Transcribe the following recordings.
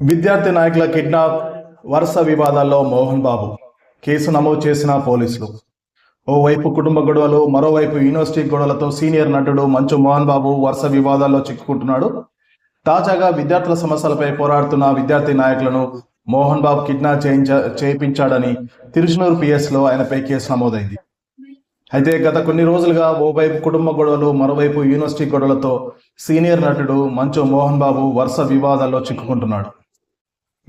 విద్యార్థి నాయకుల కిడ్నాప్ వరుస వివాదాల్లో మోహన్ బాబు కేసు నమోదు చేసిన పోలీసులు. ఓవైపు కుటుంబ గొడవలు మరోవైపు యూనివర్సిటీ గొడవలతో సీనియర్ నటుడు మంచు మోహన్ బాబు వరుస వివాదాల్లో చిక్కుకుంటున్నాడు. తాజాగా విద్యార్థుల సమస్యలపై పోరాడుతున్న విద్యార్థి నాయకులను మోహన్ బాబు కిడ్నాప్ చేయించ చేయించాడని తిరుచునూరు పిఎస్లో ఆయనపై కేసు నమోదైంది. అయితే గత కొన్ని రోజులుగా ఓవైపు కుటుంబ గొడవలు మరోవైపు యూనివర్సిటీ గొడవలతో సీనియర్ నటుడు మంచు మోహన్ బాబు వరుస వివాదాల్లో చిక్కుకుంటున్నాడు.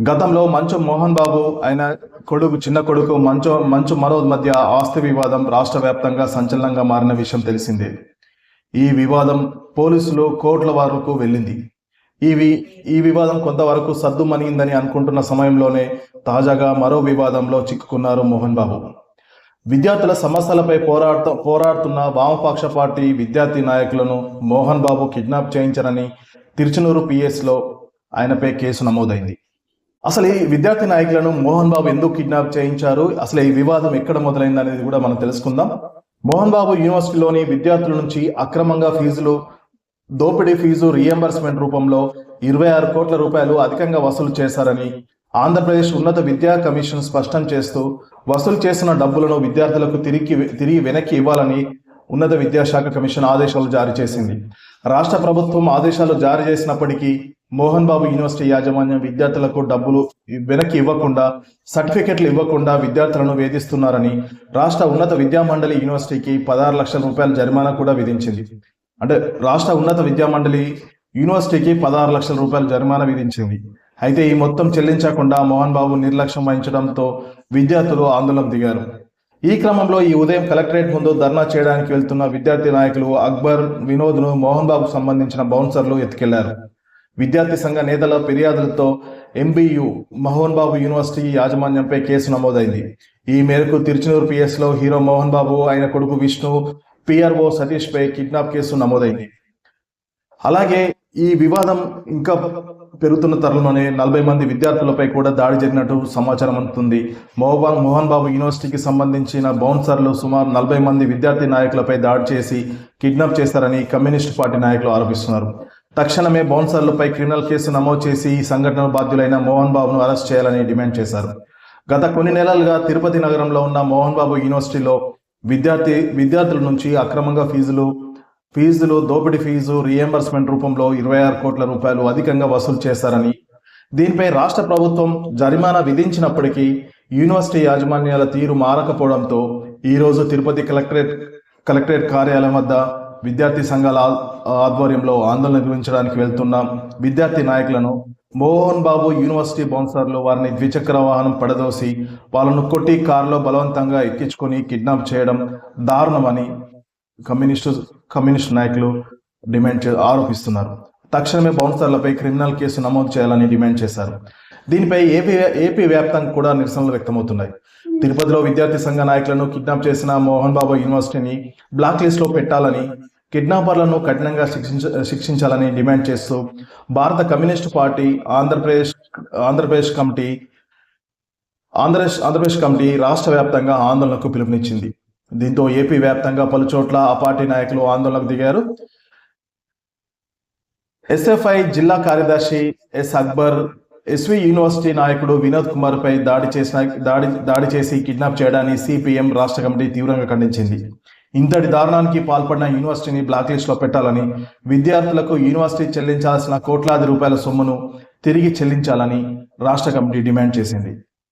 గతంలో మంచు మోహన్ బాబు ఆయన కొడుకు చిన్న కొడుకు మంచు మంచు మనోజ్ మధ్య ఆస్తి వివాదం రాష్ట్ర వ్యాప్తంగా సంచలనంగా మారిన విషయం తెలిసిందే. ఈ వివాదం పోలీసులు కోర్టుల వరకు వెళ్ళింది. ఈ వి- ఈ వివాదం కొంతవరకు సద్దుమణిందని అనుకుంటున్న సమయంలోనే తాజాగా మరో వివాదంలో చిక్కుకున్నారు మోహన్ బాబు. విద్యార్థుల సమస్యలపై పోరాడుతూ పోరాడుతున్న వామపక్ష పార్టీ విద్యార్థి నాయకులను మోహన్ బాబు కిడ్నాప్ చేయించారని తిరుచునూరు పిఎస్లో ఆయనపై కేసు నమోదైంది. అసలు ఈ విద్యార్థి నాయకులను మోహన్ బాబు ఎందుకు కిడ్నాప్ చేయించారు? అసలు ఈ వివాదం ఎక్కడ మొదలైంది అనేది కూడా మనం తెలుసుకుందాం. మోహన్ బాబు యూనివర్సిటీలోని విద్యార్థుల నుంచి అక్రమంగా ఫీజులు దోపిడీ ఫీజు రియంబర్స్మెంట్ రూపంలో ఇరవై ఆరు కోట్ల రూపాయలు అధికంగా వసూలు చేశారని ఆంధ్రప్రదేశ్ ఉన్నత విద్యా కమిషన్ స్పష్టం చేస్తూ వసూలు చేసిన డబ్బులను విద్యార్థులకు తిరిగి తిరిగి వెనక్కి ఇవ్వాలని ఉన్నత విద్యాశాఖ కమిషన్ ఆదేశాలు జారీ చేసింది. రాష్ట్ర ప్రభుత్వం ఆదేశాలు జారీ చేసినప్పటికీ మోహన్ బాబు యూనివర్సిటీ యాజమాన్యం విద్యార్థులకు డబ్బులు వెనక్కి ఇవ్వకుండా సర్టిఫికెట్లు ఇవ్వకుండా విద్యార్థులను వేధిస్తున్నారని రాష్ట్ర ఉన్నత విద్యా మండలి యూనివర్సిటీకి పదహారు లక్షల రూపాయల జరిమానా కూడా విధించింది. అంటే రాష్ట్ర ఉన్నత విద్యా మండలి యూనివర్సిటీకి పదహారు లక్షల రూపాయల జరిమానా విధించింది. అయితే ఈ మొత్తం చెల్లించకుండా మోహన్ బాబు నిర్లక్ష్యం వహించడంతో విద్యార్థులు ఆందోళన దిగారు. ఈ క్రమంలో ఈ ఉదయం కలెక్టరేట్ ముందు ధర్నా చేయడానికి వెళ్తున్న విద్యార్థి నాయకులు అక్బర్ వినోద్ను మోహన్ బాబుకు సంబంధించిన బౌన్సర్లు ఎత్తుకెళ్ళారు. విద్యార్థి సంఘ నేతల ఫిర్యాదులతో ఎంబీయు మోహన్ బాబు యూనివర్సిటీ యాజమాన్యంపై కేసు నమోదైంది. ఈ మేరకు తిరుచునూరు పిఎస్లో హీరో మోహన్ బాబు ఆయన కొడుకు విష్ణు పిఆర్ఓ సతీష్ పై కిడ్నాప్ కేసు నమోదైంది. అలాగే ఈ వివాదం ఇంకా పెరుగుతున్న తరుణంలోనే నలభై మంది విద్యార్థులపై కూడా దాడి జరిగినట్టు సమాచారం అందుతుంది. మోహన్ మోహన్ బాబు యూనివర్సిటీకి సంబంధించిన బౌన్సర్లు సుమారు నలభై మంది విద్యార్థి నాయకులపై దాడి చేసి కిడ్నాప్ చేశారని కమ్యూనిస్ట్ పార్టీ నాయకులు ఆరోపిస్తున్నారు. తక్షణమే బౌన్సర్లపై క్రిమినల్ కేసు నమోదు చేసి ఈ సంఘటన బాధ్యులైన మోహన్ బాబును అరెస్ట్ చేయాలని డిమాండ్ చేశారు. గత కొన్ని నెలలుగా తిరుపతి నగరంలో ఉన్న మోహన్ బాబు యూనివర్సిటీలో విద్యార్థి విద్యార్థుల నుంచి అక్రమంగా ఫీజులు ఫీజులు దోపిడీ ఫీజు రియంబర్స్మెంట్ రూపంలో ఇరవై ఆరు కోట్ల రూపాయలు అధికంగా వసూలు చేశారని దీనిపై రాష్ట్ర ప్రభుత్వం జరిమానా విధించినప్పటికీ యూనివర్సిటీ యాజమాన్యాల తీరు మారకపోవడంతో ఈరోజు తిరుపతి కలెక్టరేట్ కలెక్టరేట్ కార్యాలయం వద్ద విద్యార్థి సంఘాల ఆధ్వర్యంలో ఆందోళన నిర్వహించడానికి వెళ్తున్న. విద్యార్థి నాయకులను మోహన్ బాబు యూనివర్సిటీ బౌన్సర్లు వారిని ద్విచక్ర వాహనం పడదోసి వాళ్ళను కొట్టి కారులో బలవంతంగా ఎక్కించుకొని కిడ్నాప్ చేయడం దారుణమని కమ్యూనిస్టు కమ్యూనిస్ట్ నాయకులు డిమాండ్ చే ఆరోపిస్తున్నారు. తక్షణమే బౌన్సర్లపై క్రిమినల్ కేసు నమోదు చేయాలని డిమాండ్ చేశారు. దీనిపై ఏపీ ఏపీ వ్యాప్తంగా కూడా నిరసనలు వ్యక్తమవుతున్నాయి. తిరుపతిలో విద్యార్థి సంఘ నాయకులను కిడ్నాప్ చేసిన మోహన్ బాబు యూనివర్సిటీని బ్లాక్ లిస్ట్లో పెట్టాలని కిడ్నాపర్లను కఠినంగా శిక్షించ శిక్షించాలని డిమాండ్ చేస్తూ భారత communist party Andhra Pradesh Andhra Pradesh committee Andhra Pradesh Andhra Pradesh committee రాష్ట్ర వ్యాప్తంగా ఆందోళనకు పిలుపునిచ్చింది. దీంతో ఏపీ వ్యాప్తంగా పలు చోట్ల ఆ పార్టీ నాయకులు ఆందోళనకు దిగారు. ఎస్ఎఫ్ఐ జిల్లా కార్యదర్శి ఎస్ అక్బర్ ఎస్వి యూనివర్సిటీ నాయకుడు వినోద్ కుమార్ పై దాడి చేసిన దాడి దాడి చేసి కిడ్నాప్ చేయడాన్ని సిపిఎం రాష్ట్ర కమిటీ తీవ్రంగా ఖండించింది. ఇంతటి దారుణానికి పాల్పడిన యూనివర్సిటీని బ్లాక్ లిస్ట్లో పెట్టాలని విద్యార్థులకు యూనివర్సిటీ చెల్లించాల్సిన కోట్లాది రూపాయల సొమ్మును తిరిగి చెల్లించాలని రాష్ట్ర కమిటీ డిమాండ్ చేసింది.